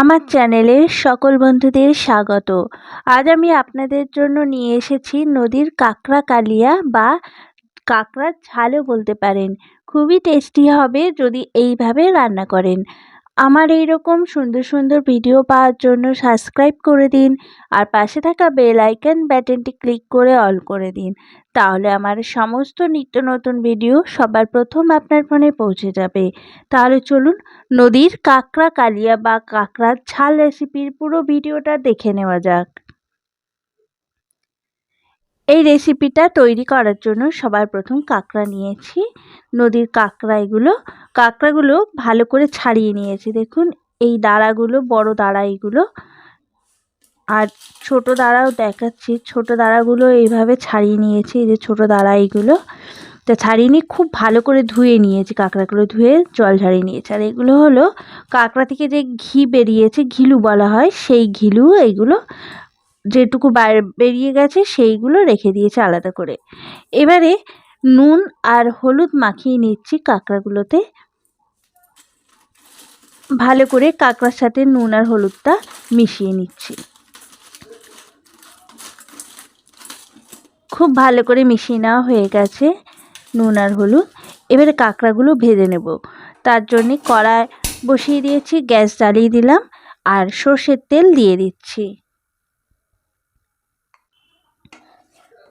আমার চ্যানেলে সকল বন্ধুদের স্বাগত। আজ আমি আপনাদের জন্য নিয়ে এসেছি নদীর কাঁকড়া কালিয়া বা কাঁকড়ার ঝালও বলতে পারেন। খুবই টেস্টি হবে যদি এইভাবে রান্না করেন। আমার এই রকম সুন্দর সুন্দর ভিডিও পাওয়ার জন্য সাবস্ক্রাইব করে দিন আর পাশে থাকা বেল আইকন ব্যাটনটি ক্লিক করে অল করে দিন। তাহলে আমার সমস্ত নিত্য নতুন ভিডিও সবার প্রথম আপনার ফোনে পৌঁছে যাবে। তাহলে চলুন নদীর কাঁকড়া কালিয়া বা কাঁকড়ার ঝাল রেসিপির পুরো ভিডিওটা দেখে নেওয়া যাক। এই রেসিপিটা তৈরি করার জন্য সবার প্রথম কাঁকড়া নিয়েছি। নদীর কাঁকড়া এগুলো। কাঁকড়াগুলো ভালো করে ছাড়িয়ে নিয়েছি। দেখুন, এই দাঁড়াগুলো, বড় দাঁড়া এগুলো। আর ছোট দাঁড়াও দেখাচ্ছি। ছোট দাঁড়াগুলো এইভাবে ছাড়িয়ে নিয়েছি, এই যে ছোট দাঁড়া এইগুলো তা ছাড়িয়ে নিয়ে খুব ভালো করে ধুয়ে নিয়েছি কাঁকড়াগুলো, ধুয়ে জল ঝাড়িয়ে নিয়েছি। আর এগুলো হলো কাঁকড়া থেকে যে ঘি বেরিয়েছে, ঘিলু বলা হয়, সেই ঘিলু এইগুলো যেটুকু বেরিয়ে গেছে সেইগুলো রেখে দিয়েছে আলাদা করে। এবারে নুন আর হলুদ মাখিয়ে নিচ্ছি কাঁকড়াগুলোতে। ভালো করে কাঁকড়ার সাথে নুন আর হলুদটা মিশিয়ে নিচ্ছি। খুব ভালো করে মিশিয়ে নেওয়া হয়ে গেছে নুন আর হলুদ। এবারে কাঁকড়াগুলো ভেজে নেব। তার জন্যে কড়াই বসিয়ে দিয়েছি, গ্যাস জ্বালিয়ে দিলাম আর সর্ষের তেল দিয়ে দিচ্ছি।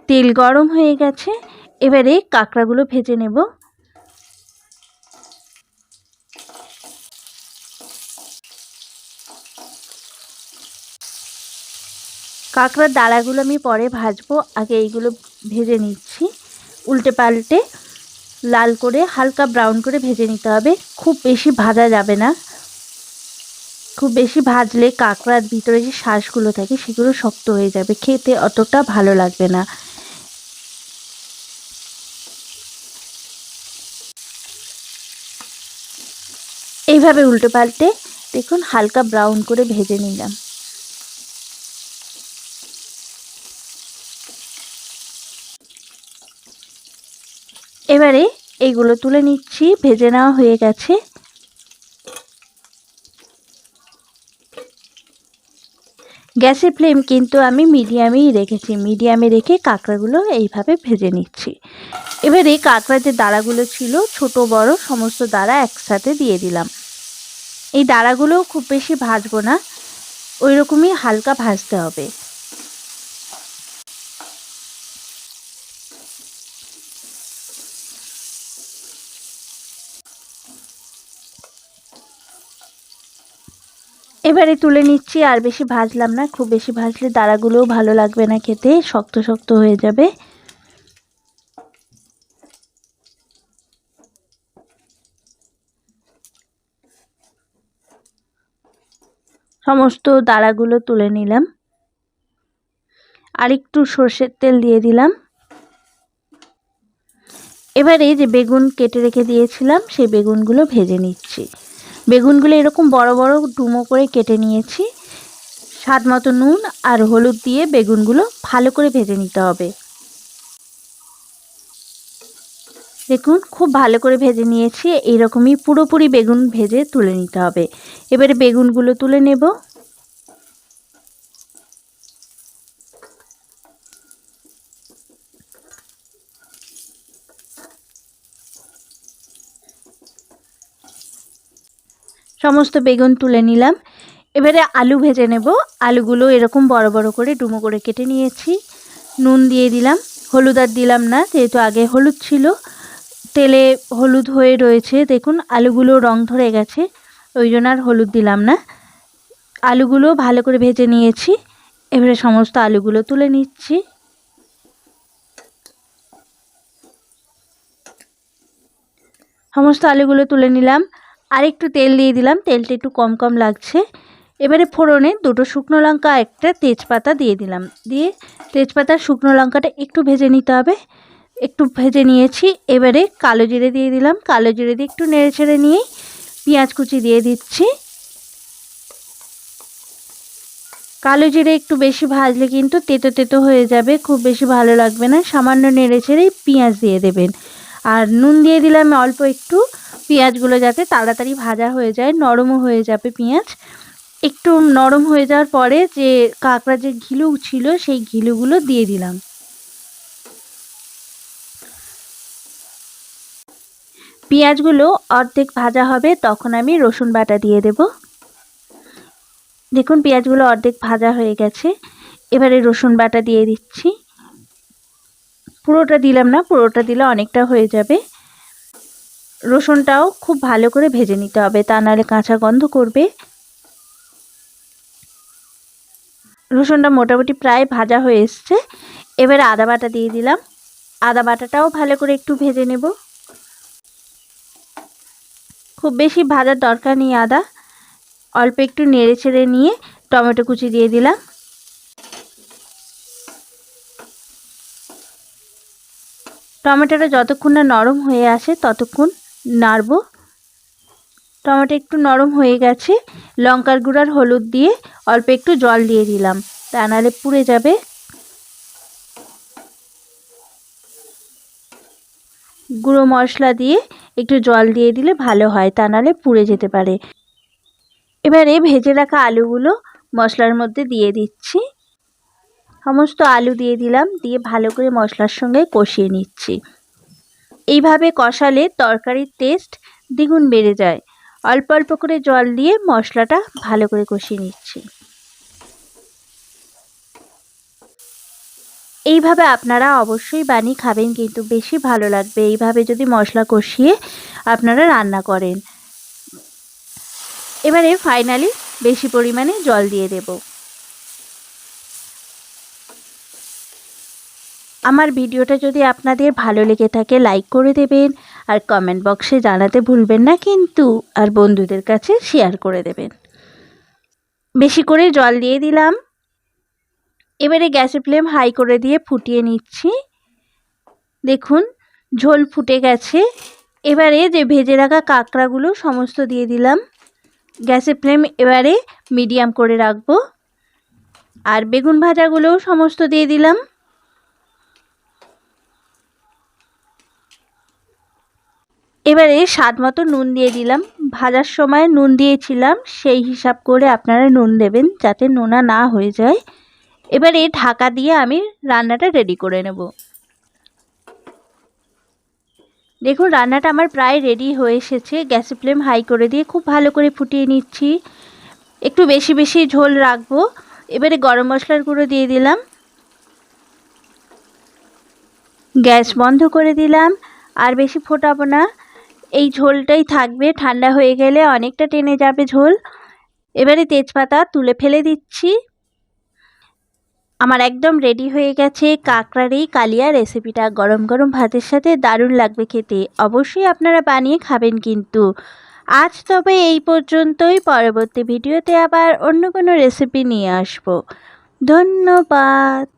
তেল গরম হয়ে গেছে। এবারে কাঁকড়াগুলো ভেজে নেব। কাঁকড়ার দাঁড়াগুলো আমি পরে ভাজবো। আগে এইগুলো ভেজে নিচ্ছি। উল্টে পাল্টে লাল করে হালকা ব্রাউন করে ভেজে নিতে হবে। খুব বেশি ভাজা যাবে না। খুব বেশি ভাজলে কাঁকড়ার ভিতরে যে শ্বাসগুলো থাকে, সেগুলো শক্ত হয়ে যাবে। খেতে অতটা ভালো লাগবে না। এইভাবে উল্টো পাল্টে দেখুন হালকা ব্রাউন করে ভেজে নিলাম। এবারে এইগুলো তুলে নিচ্ছি, ভেজে নেওয়া হয়ে গেছে। গ্যাসের ফ্লেম কিন্তু আমি মিডিয়ামেই রেখেছি। মিডিয়ামে রেখে কাঁকড়াগুলো এইভাবে ভেজে নিচ্ছি। এবারে কাঁকড়া যে দাঁড়াগুলো ছিল, ছোট, বড়, সমস্ত দাঁড়া একসাথে দিয়ে দিলাম। এই দাঁড়াগুলোও খুব বেশি ভাজবো না। ওই রকমই হালকা ভাজতে হবে। এবারে তুলে নিচ্ছি, আর বেশি ভাজলাম না। খুব বেশি ভাজলে দাঁড়াগুলোও ভালো লাগবে না খেতে, শক্ত শক্ত হয়ে যাবে। সমস্ত দাঁড়াগুলো তুলে নিলাম। আর একটু সর্ষের তেল দিয়ে দিলাম। এবারে যে বেগুন কেটে রেখে দিয়েছিলাম, সেই বেগুনগুলো ভেজে নিচ্ছি। বেগুনগুলো এরকম বড় বড় ডুমো করে কেটে নিয়েছি। স্বাদ মতো নুন আর হলুদ দিয়ে বেগুনগুলো ভালো করে ভেজে নিতে হবে। দেখুন, খুব ভালো করে ভেজে নিয়েছি। এইরকমই পুরোপুরি বেগুন ভেজে তুলে নিতে হবে। এবারে বেগুনগুলো তুলে নেব। সমস্ত বেগুন তুলে নিলাম। এবারে আলু ভেজে নেব। আলুগুলো এরকম বড় বড় করে ডুমো করে কেটে নিয়েছি। নুন দিয়ে দিলাম। হলুদ আর দিলাম না, যেহেতু আগে হলুদ ছিল। তেলে হলুদ হয়ে রয়েছে। দেখুন, আলুগুলো রং ধরে গেছে। ওই জন্য আর হলুদ দিলাম না। আলুগুলো ভালো করে ভেজে নিয়েছি। এবারে সমস্ত আলুগুলো তুলে নিচ্ছি। সমস্ত আলুগুলো তুলে নিলাম। আর একটু তেল দিয়ে দিলাম, তেলটা একটু কম কম লাগছে। এবারে ফোড়নে দুটো শুকনো লঙ্কা, একটা তেজপাতা দিয়ে দিলাম। দিয়ে তেজপাতা শুকনো লঙ্কাটা একটু ভেজে নিতে হবে। একটু ভেজে নিয়েছি, এবারে কালো জিরে দিয়ে দিলাম। কালো জিরে দিয়ে একটু নেড়ে ছেড়ে নিয়ে পেঁয়াজ কুচি দিয়ে দিচ্ছি। কালো জিরে একটু বেশি ভাজলে কিন্তু তেতো তেতো হয়ে যাবে, খুব বেশি ভালো লাগবে না। সামান্য নেড়ে ছেড়ে পেঁয়াজ দিয়ে দেবেন। আর নুন দিয়ে দিলাম অল্প একটু। পেঁয়াজগুলো যাতে তাড়াতাড়ি ভাজা হয়ে যায়, নরমও হয়ে যাবে পেঁয়াজ। একটু নরম হয়ে যাওয়ার পরে যে কাঁকড়া যে ঘিলু ছিল, সেই ঘিলুগুলো দিয়ে দিলাম। পেঁয়াজগুলো অর্ধেক ভাজা হবে, তখন আমি রসুন বাটা দিয়ে দেব। দেখুন, পেঁয়াজগুলো অর্ধেক ভাজা হয়ে গেছে। এবারে রসুন বাটা দিয়ে দিচ্ছি। পুরোটা দিলাম না, পুরোটা দিলে অনেকটা হয়ে যাবে। রসুনটাও খুব ভালো করে ভেজে নিতে হবে, তা নাহলে কাঁচা গন্ধ করবে। রসুনটা মোটামুটি প্রায় ভাজা হয়ে এসছে। এবারে আদা বাটা দিয়ে দিলাম। আদা বাটাটাও ভালো করে একটু ভেজে নেব। খুব বেশি ভাজার দরকার নেই আদা। অল্প একটু নেড়ে ছেড়ে নিয়ে টমেটো কুচি দিয়ে দিলাম। টমেটোটা যতক্ষণ না নরম হয়ে আসে ততক্ষণ নাড়ব। টমেটো একটু নরম হয়ে গেছে। লঙ্কার গুঁড়ার হলুদ দিয়ে অল্প একটু জল দিয়ে দিলাম। তা নাহলে পুড়ে যাবে। গুঁড়ো মশলা দিয়ে একটু জল দিয়ে দিলে ভালো হয়, তা নাহলে পুড়ে যেতে পারে। এবারে ভেজে রাখা আলুগুলো মশলার মধ্যে দিয়ে দিচ্ছি। সমস্ত আলু দিয়ে দিলাম, দিয়ে ভালো করে মশলার সঙ্গে কষিয়ে নিচ্ছি। এইভাবে কষালে তরকারির টেস্ট দ্বিগুণ বেড়ে যায়। অল্প অল্প করে জল দিয়ে মশলাটা ভালো করে কষিয়ে নিচ্ছি। এইভাবে আপনারা অবশ্যই বানিয়ে খাবেন কিন্তু বেশি ভালো লাগবে। এইভাবে যদি মশলা কষিয়ে আপনারা রান্না করেন। এবারে ফাইনালি বেশি পরিমাণে জল দিয়ে দেব। আমার ভিডিওটা যদি আপনাদের ভালো লেগে থাকে লাইক করে দেবেন আর কমেন্ট বক্সে জানাতে ভুলবেন না কিন্তু, আর বন্ধুদের কাছে শেয়ার করে দেবেন। বেশি করে জল দিয়ে দিলাম। এবারে গ্যাসের ফ্লেম হাই করে দিয়ে ফুটিয়ে নিচ্ছি। দেখুন, ঝোল ফুটে গেছে। এবারে যে ভেজে রাখা কাঁকড়াগুলো সমস্ত দিয়ে দিলাম। গ্যাসের ফ্লেম এবারে মিডিয়াম করে রাখব। আর বেগুন ভাজাগুলোও সমস্ত দিয়ে দিলাম। এবারে স্বাদ মতো নুন দিয়ে দিলাম। ভাজার সময় নুন দিয়েছিলাম, সেই হিসাব করে আপনারা নুন দেবেন যাতে নোনা না হয়ে যায়। এবারে ঢাকা দিয়ে আমি রান্নাটা রেডি করে নেব। দেখুন, রান্নাটা আমার প্রায় রেডি হয়ে এসেছে। গ্যাসের ফ্লেম হাই করে দিয়ে খুব ভালো করে ফুটিয়ে নিচ্ছি। একটু বেশি বেশি ঝোল রাখব। এবারে গরম মশলার গুঁড়ো দিয়ে দিলাম। গ্যাস বন্ধ করে দিলাম। আর বেশি ফোটাবো না। এই ঝোলটাই থাকবে। ঠান্ডা হয়ে গেলে অনেকটা টেনে যাবে ঝোল। এবারে তেজপাতা তুলে ফেলে দিচ্ছি। আমার একদম রেডি হয়ে গেছে কাঁকড়ার এই কালিয়া রেসিপিটা গরম গরম ভাতের সাথে দারুণ লাগবে খেতে। অবশ্যই আপনারা বানিয়ে খাবেন কিন্তু। আজ তবে এই পর্যন্তই। পরবর্তী ভিডিওতে আবার অন্য কোনো রেসিপি নিয়ে আসব। ধন্যবাদ।